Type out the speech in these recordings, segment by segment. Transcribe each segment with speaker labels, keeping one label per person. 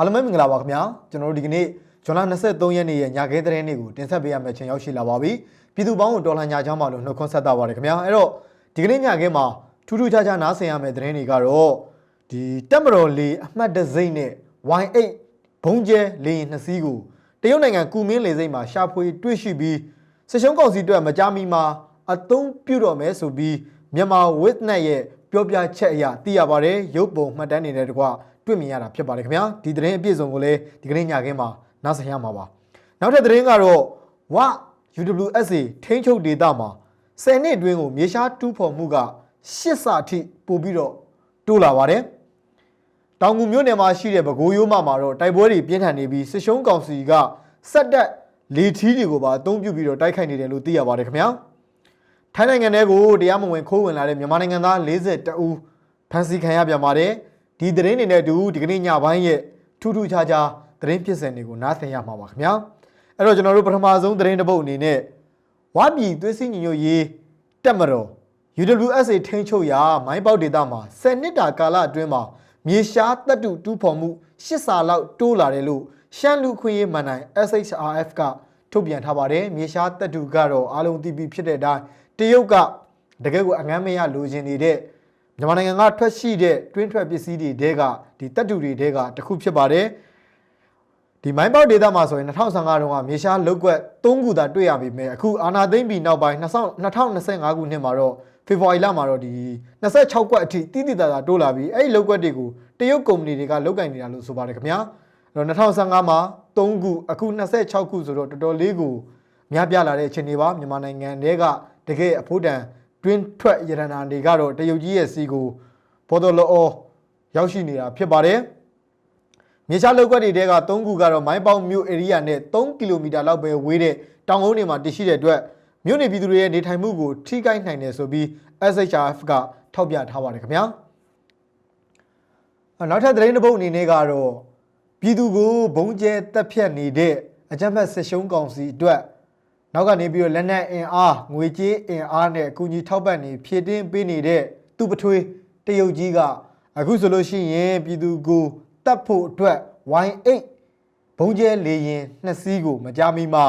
Speaker 1: အားလုံးပဲမင်္ဂလာပါခင်ဗျာကျွန်တော်တို့ဒီကနေ့ဇွန်လ23ရက်နေ့ရဲ့ညခင်းသတင်းတွေကိုတင်ဆက်ပေးရမယ့်ချိန်ရောက်ရှိလာပါပြီပြည်သူပေါင်းကိုတော်လှန်ညာချောင်းပါလို့နှုတ်ခွန်းဆက်တာပါတယ်ခင်ဗျာအဲ့တော့ဒီကနေ့ညခင်းမှာထူးထူးခြားခြားနားဆင်ရမယ့်သတင်းတွေကတော့ဒီတက်မတော်လေးအမှတ်တစိမ့်နဲ့ Y8 ဘုံကျဲလေရင်နှစ်စီးကိုတရုတ်နိုင်ငံကူမင်းလေစိမ့်မှာရှာဖွေတွေ့ရှိပြီးစစ်ရှုံးကောင်စီအတွက်မကြမီမှာအသုံးပြုတော့မယ်ဆိုပြီးမြန်မာ witness ရဲ့ပြောပြချက်အရသိရပါတယ်ရုပ်ပုံမှတ်တမ်းနေတဲ့တကွ တွေ့မြင်ရတာဖြစ်ပါတယ်ခင်ဗျာဒီသတင်းအပြည့်စုံကိုလည်းဒီကနေ့ညခင်းမှာနားဆင်ရမှာပါနောက်ထပ်သတင်းကတော့ဝ UWSA ထိန်းချုပ်ဒေသမှာ10နှစ်အတွင်းကိုမြေရှားတူးဖော်မှုက8ဆအထိပိုပြီးတော့တိုးလာပါတယ်တောင်ငူမြို့နယ်မှာရှိတဲ့ပဲခူးရိုးမမှာတော့တိုက်ပွဲတွေပြင်းထန်နေပြီးစစ်ရှုံးကောင်စီကစက်တက်လေထီးတွေကိုပါအသုံးပြုပြီးတော့တိုက်ခိုက်နေတယ်လို့သိရပါတယ်ခင်ဗျာထိုင်းနိုင်ငံထဲကိုတရားမဝင်ခိုးဝင်လာတဲ့မြန်မာနိုင်ငံသား42ဦးဖမ်းဆီးခံရပြန်ပါတယ် ဒီသတင်းတွေနဲ့အတူဒီကနေ့ညပိုင်းရဲ့ထူးထူးခြားခြားသတင်းဖြစ်စဉ်တွေကိုနားဆင်ရမှာပါခင်ဗျာအဲ့တော့ကျွန်တော်တို့ပထမဆုံးသတင်းတစ်ပုဒ်အနေနဲ့ဝါပြည်သွေးစည်းညီညွတ်ရေးတက်မတော် UWSA ထိန်းချုပ်ရာမိုင်းပေါက်ဒေသမှာ10နှစ်တာကာလအတွင်းမှာမြေရှားတပ်တုတူးဖော်မှု8ဆာလောက်တိုးလာတယ်လို့ရှမ်းလူခွင့်ရေးမန်နိုင် SHRF ကထုတ်ပြန်ထားပါတယ်မြေရှားတပ်တုကတော့အားလုံးသိပြီးဖြစ်တဲ့အတိုင်းတရုတ်ကတကယ်ကိုအငမ်းမရလိုချင်နေတဲ့ မြန်မာနိုင်ငံကထွက်ရှိတဲ့တွင်းထွက်ပစ္စည်းတွေတဲကဒီတပ်တုတွေတဲကတစ်ခုဖြစ်ပါတယ်ဒီမိုင်းပေါက်ဒေသမှာဆိုရင်2015တုန်းကမြေရှားလုတ်ကွက်3ခုသာတွေ့ရပြီမဲ့အခုအာနာသိမ့်ပြီးနောက်ပိုင်း2025ခုနှစ်မှာတော့ဖေဖော်ဝါရီလမှာတော့ဒီ26ကွက်အထိတိတိတသာတိုးလာပြီးအဲ့ဒီလုတ်ကွက်တွေကိုတရုတ်ကုမ္ပဏီတွေကလုတ်ကင်နေတာလို့ဆိုပါတယ်ခင်ဗျာအဲ့တော့2015မှာ3ခုအခု26ခုဆိုတော့တော်တော်လေးကိုများပြားလာတဲ့အခြေအနေပါမြန်မာနိုင်ငံတွေကတကယ်အဖို့တန် တွင်းထွက်ရတနာတွေကတော့တရုတ်ကြီးရဲ့စီကိုဘော်တော်လောရောက်ရှိနေတာဖြစ်ပါတယ်မြေရှားလောက်ကွက်တွေတဲက3ခုကတော့မိုင်းပေါက်မြို့ area နဲ့3ကီလိုမီတာလောက်ပဲဝေးတဲ့တောင်ကုန်းတွေမှာတည်ရှိတဲ့အတွက်မြို့နေပြည်သူတွေရဲ့နေထိုင်မှုကိုထိခိုက်နိုင်တယ်ဆိုပြီး SHRF ကထောက်ပြထားပါတယ်ခင်ဗျာအနောက်ထပ်သတင်းတစ်ပုဒ်အနေနဲ့ကတော့ပြည်သူကိုဘုံကျဲတက်ဖြတ်နေတဲ့အကြမ်းဖက်စစ်ရှုံးကောင်စီအတွက် နောက်ကနေပြီးတော့လက်နက်အင်အားငွေကြေးအင်အားနဲ့အကူအညီထောက်ပံ့နေဖြည့်တင်းပေးနေတဲ့သူပထွေးတရုတ်ကြီးကအခုဆိုလို့ရှိရင်ပြည်သူကိုတတ်ဖို့အတွက် Y8 ဘုံကျဲလေရင်နှစ်စီးကိုမကြမီမှာ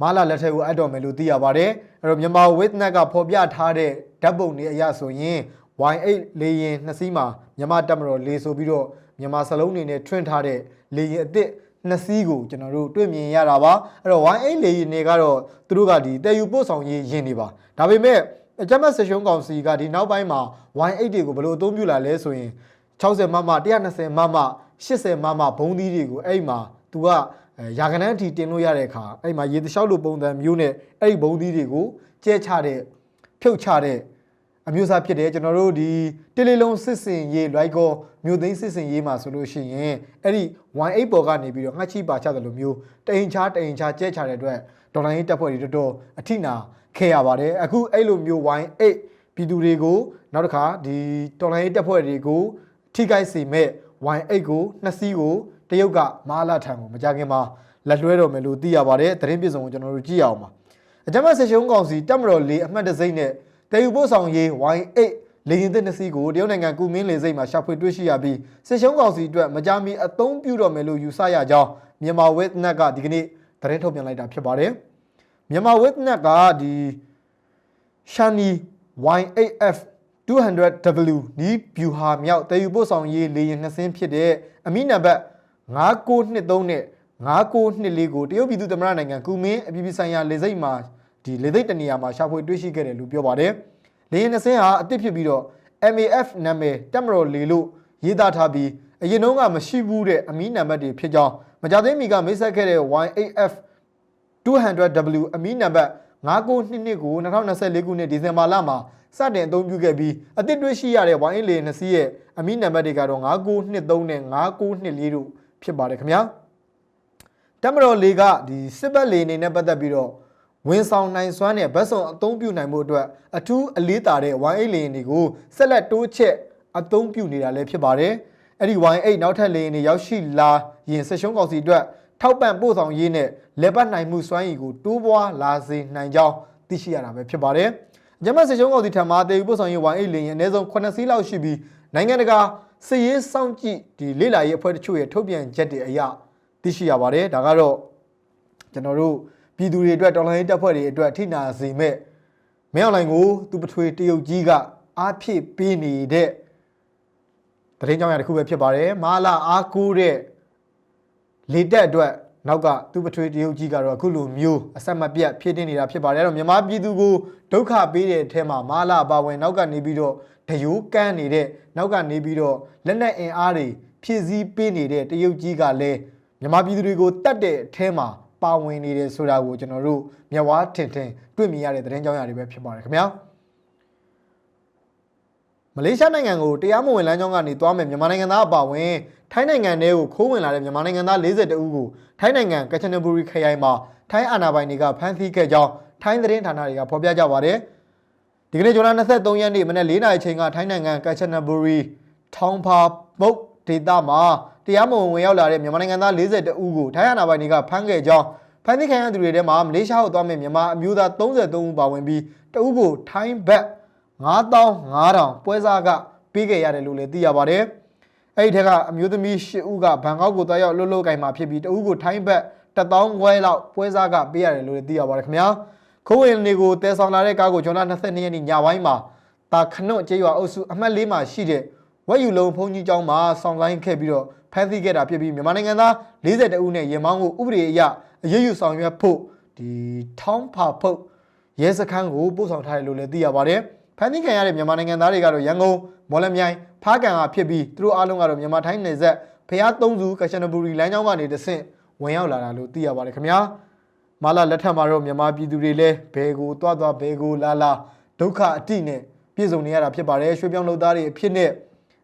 Speaker 1: မာလာလက်ထက်ကိုအပ်တော်မယ်လို့သိရပါတယ်အဲ့တော့မြန်မာ witness ကဖော်ပြထားတဲ့ဓာတ်ပုံတွေအရဆိုရင် Y8 လေရင်နှစ်စီးမှာမြန်မာတက်မတော်လေဆိုပြီးတော့မြန်မာစလုံးနေနဲ့ထွန်းထားတဲ့လေရင်အစ်စ် နှစ်စီးကိုကျွန်တော်တို့တွေ့မြင်ရတာပါအဲ့တော့ Y8 လေရင်တွေကတော့သူတို့ကဒီတည်ယူပို့ဆောင်ရေးရင်နေပါဒါပေမဲ့အကြမ်းဖက်စစ်ရှုံးကောင်စီကဒီနောက်ပိုင်းမှာ Y8 တွေကိုဘယ်လိုအသုံးပြုလာလဲဆိုရင်60မမ120မမ80မမဘုံသီးတွေကိုအဲ့ဒီမှာ तू ကအဲရာခဏန်းအထိတင်လို့ရတဲ့အခါအဲ့ဒီမှာရေတလျှောက်လိုပုံစံမျိုးနဲ့အဲ့ဒီဘုံသီးတွေကိုကျဲချတဲ့ဖြုတ်ချတဲ့ အမျိုးအစားဖြစ်တယ်ကျွန်တော်တို့ဒီတေလီလုံးစစ်စင်ရေးလိုက်ကောမြို့သိမ်းစစ်စင်ရေးမှာဆိုလို့ရှိရင်အဲ့ဒီ 1.8ပေါ်ကနေပြီးတော့ငှက်ချီပါချတယ်လို့မျိုးတိန်ချားတိန်ချားကျဲချတဲ့အတွက်ဒေါ်လာရင်းတက်ဖွဲ့တွေတော်တော်အထိနာခဲ့ရပါတယ်အခုအဲ့လိုမျိုး 1.8ပြည်သူတွေကိုနောက်တစ်ခါဒီတော်လိုင်းရေးတက်ဖွဲ့တွေကိုထိခိုက်စေမဲ့ Y8 ကိုနှစ်စီးကိုတရုတ်ကမာလာထံကိုမကြခင်မှာလက်လွှဲတော်မယ်လို့သိရပါတယ်သတင်းပြည်စုံကိုကျွန်တော်တို့ကြည့်ရအောင်ပါအကြမ်းဖက်ဆက်ရှုံးကောင်စီတက်မတော်လေးအမှတ်တစိမ့်နဲ့ တည်ယူပို့ဆောင်ရေး Y8 လေရင်သစ်နှစ်စီးကိုတရုတ်နိုင်ငံကုမင်းလေစိတ်မှာရှာဖွေတွေ့ရှိရပြီးဆက်ရှုံးကောင်စီအတွက်မကြာမီအသုံးပြုတော်မယ်လို့ယူဆရကြောင်းမြန်မာဝက်နက်ကဒီကနေ့သတင်းထုတ်ပြန်လိုက်တာဖြစ်ပါတယ်မြန်မာဝက်နက်ကဒီ Shani YAF 200W နီးဗျူဟာမြောက်တည်ယူပို့ဆောင်ရေးလေယာဉ်နှစ်စင်းဖြစ်တဲ့အမိနံပါတ်5923နဲ့5924ကိုတရုတ်ပြည်သူ့သမ္မတနိုင်ငံကူမင်းအပြည်ပြည်ဆိုင်ရာလေဆိပ်မှာ ဒီလေဆိပ်တနေရာမှာရှာဖွေတွေ့ရှိခဲ့တယ်လို့ပြောပါတယ်။လေယာဉ်နှစ်စင်းဟာအသစ်ဖြစ်ပြီးတော့ MAF နာမည်တက်မတော်လေလို့ရေးသားထားပြီးအရင်တုန်းကမရှိဘူးတဲ့အမီနံပါတ်တွေဖြစ်ကြောင်းမကြသေးမီကမိတ်ဆက်ခဲ့တဲ့ YAF 200W အမီနံပါတ်9922ကို2024ခုနှစ်ဒီဇင်ဘာလမှာစတင်အသုံးပြုခဲ့ပြီးအသစ်တွေ့ရှိရတဲ့ wine လေနှစ်စီးရဲ့အမီနံပါတ်တွေကတော့9923နဲ့9924တို့ဖြစ်ပါတယ်ခင်ဗျာတမတော်လေးကဒီစစ်ဘက်လေအနေနဲ့ပတ်သက်ပြီးတော့ ဝန်ဆောင်နိုင်စွမ်းတဲ့ဗတ်စုံအသုံးပြုနိုင်မှုအတွက်အထူးအလေးတာတဲ့ wine လေတွေကိုဆက်လက်တိုးချက်အသုံးပြုနေတာလည်းဖြစ်ပါတယ်အဲ့ဒီ wine နောက်ထပ်လေတွေရောက်ရှိလာရင်ဆက်ရှုံးကောင်စီအတွက်ထောက်ပံ့ပို့ဆောင်ရေးနဲ့လက်ပတ်နိုင်မှုစွမ်းရည်ကိုတိုးပွားလာစေနိုင်ကြောင်းသိရှိရတာပဲဖြစ်ပါတယ်။ဂျမတ်စစ်ချုံးကောင်စီထံမှတေယူပို့ဆောင်ရေး Y8 လင်းရင်အနည်းဆုံး9စီးလောက်ရှိပြီးနိုင်ငံတကာစည်ရေးစောင့်ကြည့်ဒီလေ့လာရေးအဖွဲ့တချို့ရဲ့ထုတ်ပြန်ချက်တွေအရသိရှိရပါတယ်ဒါကတော့ကျွန်တော်တို့ ပြည်သူတွေအတွက်တော်လိုင်းတပ်ဖွဲ့တွေအတွက်ထိနာစေမဲ့မင်းအွန်လိုင်းကိုသူပထွေတရုတ်ကြီးကအားဖြည့်ပေးနေတဲ့သတင်းကြောင်းရတစ်ခုပဲဖြစ်ပါတယ်မာလာအားကိုးတဲ့လေတက်အတွက်နောက်ကသူပထွေတရုတ်ကြီးကတော့အခုလိုမျိုးအဆက်မပြတ်ဖြစ်တင်နေတာဖြစ်ပါတယ်အဲ့တော့မြန်မာပြည်သူကိုဒုက္ခပေးတဲ့အထက်မှာမာလာပါဝင်နောက်ကနေပြီးတော့ဒယိုးကန်းနေတဲ့နောက်ကနေပြီးတော့လက်နက်အင်အားတွေဖြည့်ဆည်းပေးနေတဲ့တရုတ်ကြီးကလည်းမြန်မာပြည်သူတွေကိုတတ်တဲ့အထက်မှာ ပါဝင်နေတယ်ဆိုတာကိုကျွန်တော်တို့မျက်ဝါးထင်ထင်တွေ့မြင်ရတဲ့သတင်းကြောင်းအရာတွေပဲဖြစ်ပါတယ်ခင်ဗျာမလေးရှားနိုင်ငံကိုတရားမဝင်လမ်းကြောင်းကနေသွားမယ်မြန်မာနိုင်ငံသားအပါအဝင်ထိုင်းနိုင်ငံထဲကိုခိုးဝင်လာတဲ့မြန်မာနိုင်ငံသား42ဦးကိုထိုင်းနိုင်ငံကချနဘူရီခရိုင်မှာထိုင်းအာဏာပိုင်တွေကဖမ်းဆီးခဲ့ကြောင်းထိုင်းသတင်းဌာနတွေကဖော်ပြကြပါတယ်ဒီကနေ့ဇွန်လ23ရက်နေ့မနက်4နာရီချိန်ကထိုင်းနိုင်ငံကချနဘူရီထောင်ဖာမုတ်ဒေသမှာ တရားမဝင်ဝင်ရောက်လာတဲ့မြန်မာနိုင်ငံသား42ဦးကိုထိုင်းအာဏာပိုင်တွေကဖမ်းခဲ့ကြောင်းဖမ်းဆီးခံရသူတွေထဲမှာမလေးရှားကိုသွားမယ့်မြန်မာအမျိုးသား33ဦးပါဝင်ပြီးတဦးကိုထိုင်းဘက်9500ပွဲစားကပေးခဲ့ရတယ်လို့လည်းသိရပါတယ်။အဲ့ဒီထက်ကအမျိုးသမီး10ဦးကဘန်ကောက်ကိုသွားရောက်လှုပ်လှုပ်ကင်မှာဖြစ်ပြီးတဦးကိုထိုင်းဘက်1000ခွဲလောက်ပွဲစားကပေးရတယ်လို့လည်းသိရပါတယ်ခင်ဗျာ။ခိုးဝင်တွေကိုတဲဆောင်လာတဲ့ကားကိုဂျွန်လ22ရက်နေ့ညပိုင်းမှာတာခနွန့်ကျေးရွာအုပ်စုအမှတ်၄မှာရှိတဲ့ ဝက်ယူလုံးဖုန်ကြီးကျောင်းမှာဆောင်ဆိုင်ခဲ့ပြီးတော့ဖမ်းဆီးခဲ့တာဖြစ်ပြီးမြန်မာနိုင်ငံသား42ဦးနဲ့ရင်မောင်းကိုဥပဒေအရအရေးယူဆောင်ရွက်ဖို့ဒီထောင်းဖာဖုတ်ရဲစခန်းကိုပို့ဆောင်ထားတယ်လို့လည်းသိရပါတယ်။ဖမ်းဆီးခံရတဲ့မြန်မာနိုင်ငံသားတွေကတော့ရန်ကုန်မော်လမြိုင်ဖားကန်ကဖြစ်ပြီးသူတို့အားလုံးကတော့မြန်မာထိုင်းနယ်စပ်ဖျားသုံးစုကရှန်နဘူရီလမ်းကြောင်းကနေတဆင့်ဝင်ရောက်လာတာလို့သိရပါတယ်ခင်ဗျာ။မာလာလက်ထက်မှာတော့မြန်မာပြည်သူတွေလည်းဘယ်ကိုသွားသွားဘယ်ကိုလာလာဒုက္ခအတိနဲ့ပြည့်စုံနေရတာဖြစ်ပါတယ်ရွှေပြောင်းလုပ်သားတွေအဖြစ်နဲ့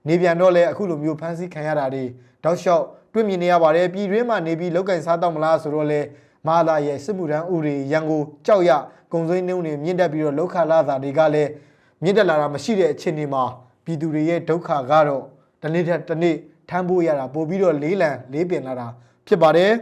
Speaker 1: နေပြန်တော့လဲအခုလိုမျိုးဖမ်းဆီးခံရတာတွေတောက်လျှောက်တွေ့မြင်နေရပါတယ်ပြည်တွင်းမှာနေပြီးလောက်ကင်စားတော့မလားဆိုတော့လဲမာလာရဲ့စစ်မှုထမ်းဥတွေရန်ကိုကြောက်ရကုံစင်းနှုံတွေမြင့်တက်ပြီးတော့လောက်ခလာစာတွေကလည်းမြင့်တက်လာတာမရှိတဲ့အခြေအနေမှာပြည်သူတွေရဲ့ဒုက္ခကတော့တစ်နေ့တစ်တစ်နေ့ထမ်းဖို့ရတာပို့ပြီးတော့လေးလံလေးပင်လာတာဖြစ်ပါတယ်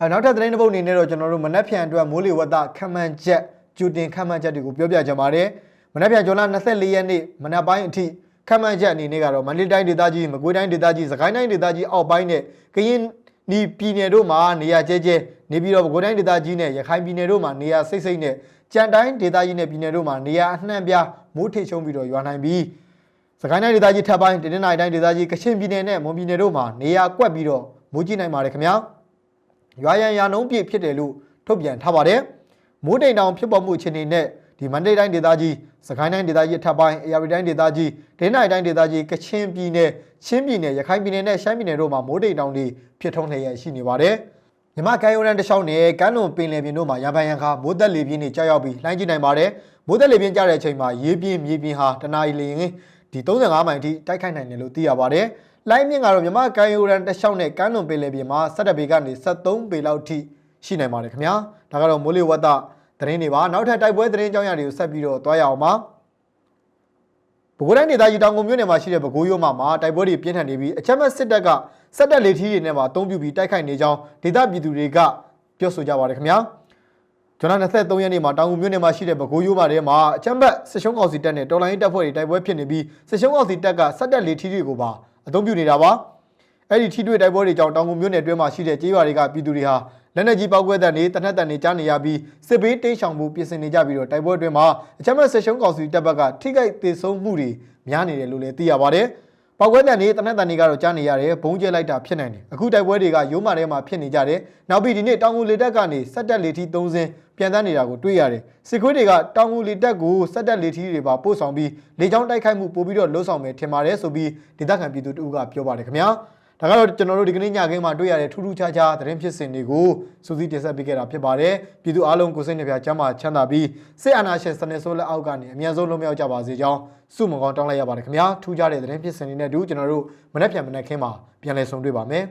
Speaker 1: အဲနောက်ထပ်သတင်းတစ်ပုဒ်အနေနဲ့တော့ကျွန်တော်တို့မနက်ဖြန်အတွက်မိုးလေဝသခန့်မှန်းချက်ကြိုတင်ခန့်မှန်းချက်တွေကိုပြောပြကြပါတယ် မနက်ဖြန်ဇွန်လ24ရက်နေ့မနက်ပိုင်းအထိခန့်မှန်းချက်အနေနဲ့ကတော့မန္တလေးတိုင်းဒေသကြီးမကွေးတိုင်းဒေသကြီးစကိုင်းတိုင်းဒေသကြီးအောက်ပိုင်းနဲ့ကရင်ဒီပြည်နယ်တို့မှာနေရာကျဲကျဲနေပြီးတော့ပဲခူးတိုင်းဒေသကြီးနဲ့ရခိုင်ပြည်နယ်တို့မှာနေရာစိတ်စိတ်နဲ့ကြံတိုင်းဒေသကြီးနဲ့ပြည်နယ်တို့မှာနေရာအနှံ့ပြားမိုးထိတ်ချုံပြီးတော့ရွာနိုင်ပြီးစကိုင်းတိုင်းဒေသကြီးထပ်ပိုင်းတင်းနိုင်တိုင်းဒေသကြီးကချင်ပြည်နယ်နဲ့မွန်ပြည်နယ်တို့မှာနေရာကွက်ပြီးတော့မိုးကြီးနိုင်ပါတယ်ခင်ဗျာရွာရန်ရာနှုံးပြည့်ဖြစ်တယ်လို့ထုတ်ပြန်ထားပါတယ်မိုးတိမ်တောင်ဖြစ်ပေါ်မှုအခြေအနေနဲ့ ဒီမန္တလေးတိုင်းဒေသကြီးစကိုင်းတိုင်းဒေသကြီးအထက်ပိုင်းအေရဝတီတိုင်းဒေသကြီးဒင်းနိုင်တိုင်းဒေသကြီးကချင်ပြည်နယ်ချင်းပြည်နယ်ရခိုင်ပြည်နယ်နဲ့ရှမ်းပြည်နယ်တို့မှာမိုးတိမ်တောင်တွေဖြစ်ထုံးလျက်ရှိနေပါတယ်။မြမကမ်းရိုးတန်းတစ်လျှောက်နဲ့ကမ်းလွန်ပင်လယ်ပြင်တို့မှာရံပန်ရံခါမိုးသက်လေပြင်းတွေကြောက်ရောက်ပြီးလှိုင်းကြည့်နိုင်ပါတယ်။မိုးသက်လေပြင်းကြတဲ့အချိန်မှာရေပြင်းမြေပြင်းဟာတနာရီလျင်ဒီ35မိုင်အထိတိုက်ခိုက်နိုင်တယ်လို့သိရပါတယ်။လှိုင်းမြင့်ကတော့မြမကမ်းရိုးတန်းတစ်လျှောက်နဲ့ကမ်းလွန်ပင်လယ်ပြင်မှာ17ပေကနေ73ပေလောက်ထိရှိနိုင်ပါတယ်ခင်ဗျာ။ဒါကတော့မိုးလေဝသ သတင်းတွေပါနောက်ထပ်တိုက်ပွဲသတင်းကြောင်းရာတွေကိုဆက်ပြီးတော့တွားရအောင်ပါပဲခူးတိုင်းဒေသကြီးတောင်ကုန်မြို့နယ်မှာရှိတဲ့ပဲခူးရိုးမှာတိုက်ပွဲတွေပြင်းထန်နေပြီးအချက်မဲ့စစ်တပ်ကစက်တက်လေထီးတွေနဲ့ပါအုံပြူပြီးတိုက်ခိုက်နေကြောင်းဒေသပြည်သူတွေကပြောဆိုကြပါတယ်ခင်ဗျာဇွန်လ23ရက်နေ့မှာတောင်ကုန်မြို့နယ်မှာရှိတဲ့ပဲခူးရိုးမှာထဲမှာအချက်မဲ့စစ်ရှုံးကောင်စီတပ်နဲ့တော်လိုင်းတပ်ဖွဲ့တွေတိုက်ပွဲဖြစ်နေပြီးစစ်ရှုံးကောင်စီတပ်ကစက်တက်လေထီးတွေကိုပါအုံပြူနေတာပါအဲ့ဒီထီတွေ့တိုက်ပွဲတွေကြောင့်တောင်ကုန်မြို့နယ်အတွင်းမှာရှိတဲ့ကြေးရွာတွေကပြည်သူတွေဟာ လက်နက်ကြီးပောက်ကွဲတဲ့နေတနက်တန်နေကြားနေရပြီးစစ်ဘေးတိမ်းရှောင်မှုပြင်ဆင်နေကြပြီးတော့တိုက်ပွဲအတွင်းမှာအချက်မဲ့ဆက်ရှုံးကောင်စီတပ်ဘက်ကထိခိုက်ဒေဆုံးမှုတွေများနေတယ်လို့လည်းသိရပါတယ်။ပောက်ကွဲတဲ့နေတနက်တန်နေကတော့ကြားနေရတယ်ဘုံကျဲလိုက်တာဖြစ်နိုင်တယ်။အခုတိုက်ပွဲတွေကရိုးမာထဲမှာဖြစ်နေကြတယ်။နောက်ပြီးဒီနေ့တောင်ငူလေတက်ကနေစက်တက်လေထီ3စင်းပြန်တန်းနေတာကိုတွေ့ရတယ်။စစ်ခွေးတွေကတောင်ငူလေတက်ကိုစက်တက်လေထီတွေပါပို့ဆောင်ပြီးလေကြောင်းတိုက်ခိုက်မှုပို့ပြီးတော့လှုပ်ဆောင်မယ်ထင်ပါတယ်ဆိုပြီးဒေသခံပြည်သူတို့ကပြောပါတယ်ခင်ဗျာ။ ဒါကတော့ကျွန်တော်တို့ဒီကနေ့ညခင်းမှာတွေ့ရတဲ့ထူးထူးခြားခြားသတင်းဖြစ်စဉ်တွေကိုစူးစီးတင်ဆက်ပေးခဲ့တာဖြစ်ပါတယ်ပြည်သူအားလုံးကိုစိတ်နှပြချမ်းသာချမ်းသာပြီးစစ်အာဏာရှင်စနစ်ဆိုးလက်အောက်ကနေအမြန်ဆုံးလွတ်မြောက်ကြပါစေကြောင်းဆုမွန်ကောင်းတောင်းလိုက်ရပါတယ်ခင်ဗျာထူးခြားတဲ့သတင်းဖြစ်စဉ်တွေနဲ့တူကျွန်တော်တို့မနေ့ပြန်မနေ့ခင်းမှာပြန်လည်ဆုံတွေ့ပါမယ်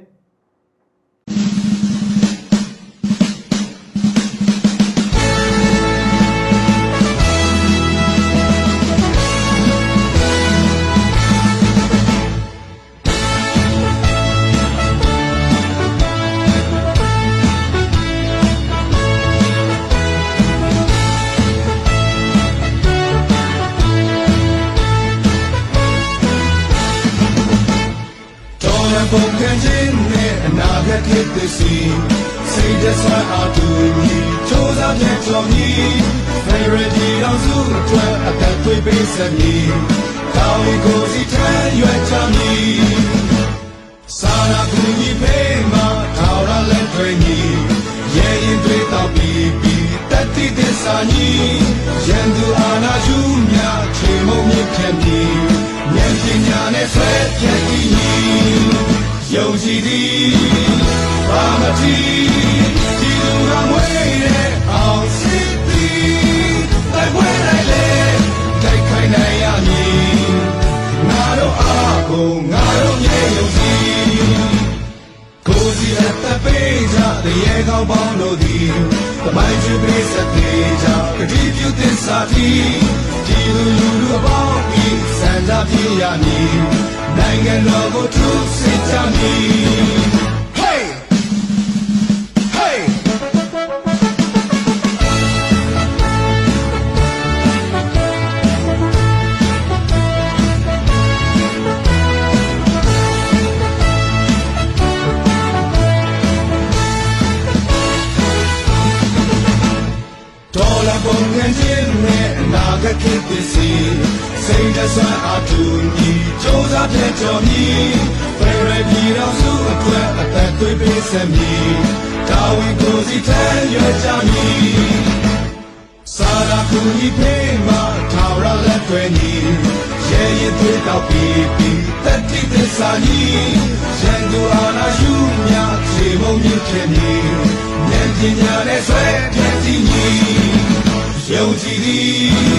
Speaker 2: န်ကြော်မြည် Federal တော်စုအတွက်အသက်သွေးပေးဆက်မည်ကောင်းကိုစီထမ်းရွက်ချမည်စာနာကူညီပေးမှာထောက်ရလက်တွေညီရဲ့ရင်တွေတော့ပြီးပြီးတတိသစ္စာညီရန်သူအာနာယူမြချေမုံမြင့်ဖြတ်ပြီးဉာဏ်ပညာနဲ့ဆွဲဖြတ်ပြီးညီယုံကြည်သည်ဘာမတိ ကိုယ်စီအသက်ပေးကြတရေကောင်းပေါင်းတို့သည်တမိုင်းချွေပေးစတဲ့ကြကတိပြုသစ္စာတီဒီလူလူလူအပေါင်းဤစံသာပြရမည်နိုင်ငံတော်ကိုထုစစ်ကြမည် အနာဂတ်ခေတ်သစ်စီစိတ်တဆွမ်းအားတူညီစူးစမ်းတဲ့ကြော်မြည်ဖရယ်ပြည်တော်စုအတွက်အသက်သွေးပေးဆက်မည်တာဝန်ကိုစီထမ်းရွက်ကြမည်စာရာကူညီပေးမှာထာဝရလက်တွေညီရဲရင်သွေးတောက်ပြီးပြီးတတိသစ္စာညီရန်သူအာနာယူမြခြေမုံမြင့်ခဲ့မည်ဉာဏ်ပညာနဲ့ဆွဲပြည့်စည်ညီယုံကြည်သည်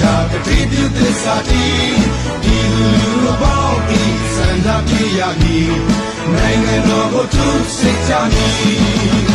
Speaker 2: သေးကြတတိပြုသစ္စာတီဒီလူလူပေါင်းဤစံသာပြရမည်နိုင်ငံတော်ကိုသူစိတ်ချမည်